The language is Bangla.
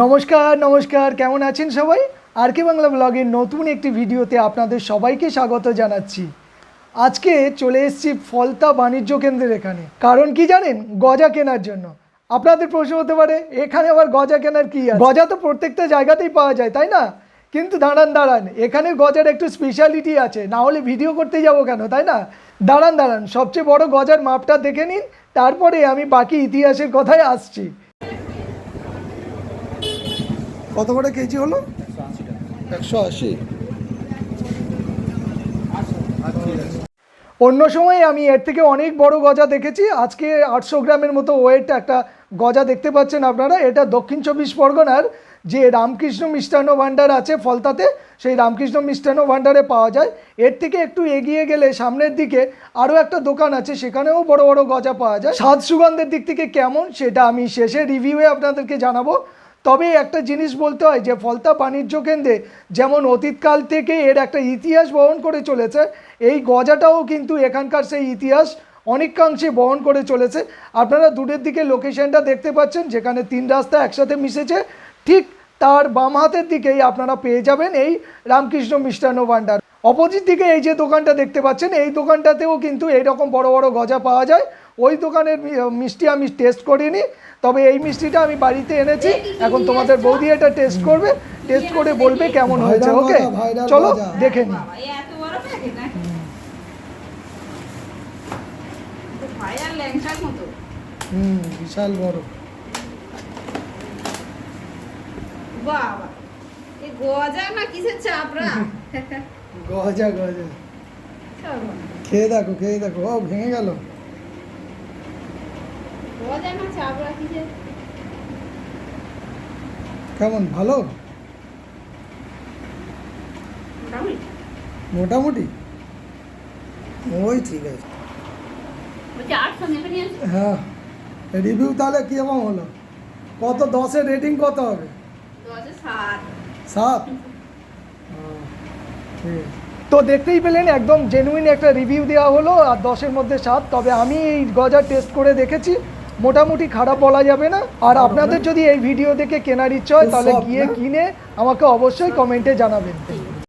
নমস্কার নমস্কার, কেমন আছেন সবাই? আর কে বাংলা ব্লগের নতুন একটি ভিডিওতে আপনাদের সবাইকে স্বাগত জানাচ্ছি। আজকে চলে এসেছি ফলতা বাণিজ্য কেন্দ্রের এখানে। কারণ কি জানেন? গজা কেনার জন্য। আপনাদের প্রশ্ন হতে পারে, এখানে আবার গজা কেনার কি গজা তো প্রত্যেকটা জায়গাতেই পাওয়া যায়, তাই না? কিন্তু দাঁড়ান দাঁড়ান, এখানে গজার একটু স্পেশালিটি আছে। না হলে ভিডিও করতে যাব কেন, তাই না? দাঁড়ান দাঁড়ান, সবচেয়ে বড় গজার মাপটা দেখে নিন, তারপরে আমি বাকি ইতিহাসের কথায় আসছি। কত করে কেজি হলো? একশো আশি। অন্য সময় আমি এর থেকে অনেক বড় গজা দেখেছি। আজকে আটশো গ্রামের মতো ওয়েট একটা গজা দেখতে পাচ্ছেন আপনারা। এটা দক্ষিণ চব্বিশ পরগনার যে রামকৃষ্ণ মিষ্টান্ন ভাণ্ডার আছে ফলতাতে সেই রামকৃষ্ণ মিষ্টান্ন ভাণ্ডারে পাওয়া যায়। এর থেকে একটু এগিয়ে গেলে সামনের দিকে আরও একটা দোকান আছে সেখানেও বড় বড় গজা পাওয়া যায়। স্বাদ সুগন্ধের দিক থেকে কেমন সেটা আমি শেষে রিভিউয়ে আপনাদেরকে জানাব। তবে একটা জিনিস বলতে হয়, যে ফলতা বাণিজ্য কেন্দ্রে যেমন অতীতকাল থেকে এর একটা ইতিহাস বহন করে চলেছে, এই গজাটাও কিন্তু এখানকার সেই ইতিহাস অনেকাংশে বহন করে চলেছে। আপনারা দূরের দিকে লোকেশনটা দেখতে পাচ্ছেন, যেখানে তিন রাস্তা একসাথে মিশেছে, ঠিক তার বাম হাতের দিকেই আপনারা পেয়ে যাবেন এই রামকৃষ্ণ মিষ্টান্ন ভাণ্ডার। অপোজিট দিকে এই যে দোকানটা দেখতে পাচ্ছেন, এই দোকানটাতেও কিন্তু এইরকম বড় বড় গজা পাওয়া যায়। ওই দোকানের মিষ্টি আমি টেস্ট করিনি তবে এই মিষ্টিটা আমি বাড়িতে এনেছি। এখন তোমাদের বৌদি এটা টেস্ট করবে টেস্ট করে বলবে কেমন হয়েছে ওকে? চলো। দেখে মতো। হুম বিশাল বড়। বাবা, এ গজা না কিসের চাপড়া? গজা গজা। খেয়ে দেখো খেয়ে দেখো। ও ভেঙে গেল গজা না চাপড়া কিসের? কেমন ভালো? মোটামুটি। ওই ঠিক আছে? হ্যাঁ। রিভিউ তাহলে কীরকম হলো? কত দশের রেটিং কত হবে? সাত। ঠিক আছে। তো দেখতেই পেলেন একদম জেনুইন একটা রিভিউ দেওয়া হলো আর দশের মধ্যে সাত। তবে আমি এই গজা টেস্ট করে দেখেছি। মোটামুটি খারাপ বলা যাবে না। আর আপনাদের যদি এই ভিডিও দেখে কেনার ইচ্ছা হয় তাহলে গিয়ে কিনে আমাকে অবশ্যই কমেন্টে জানাবেন।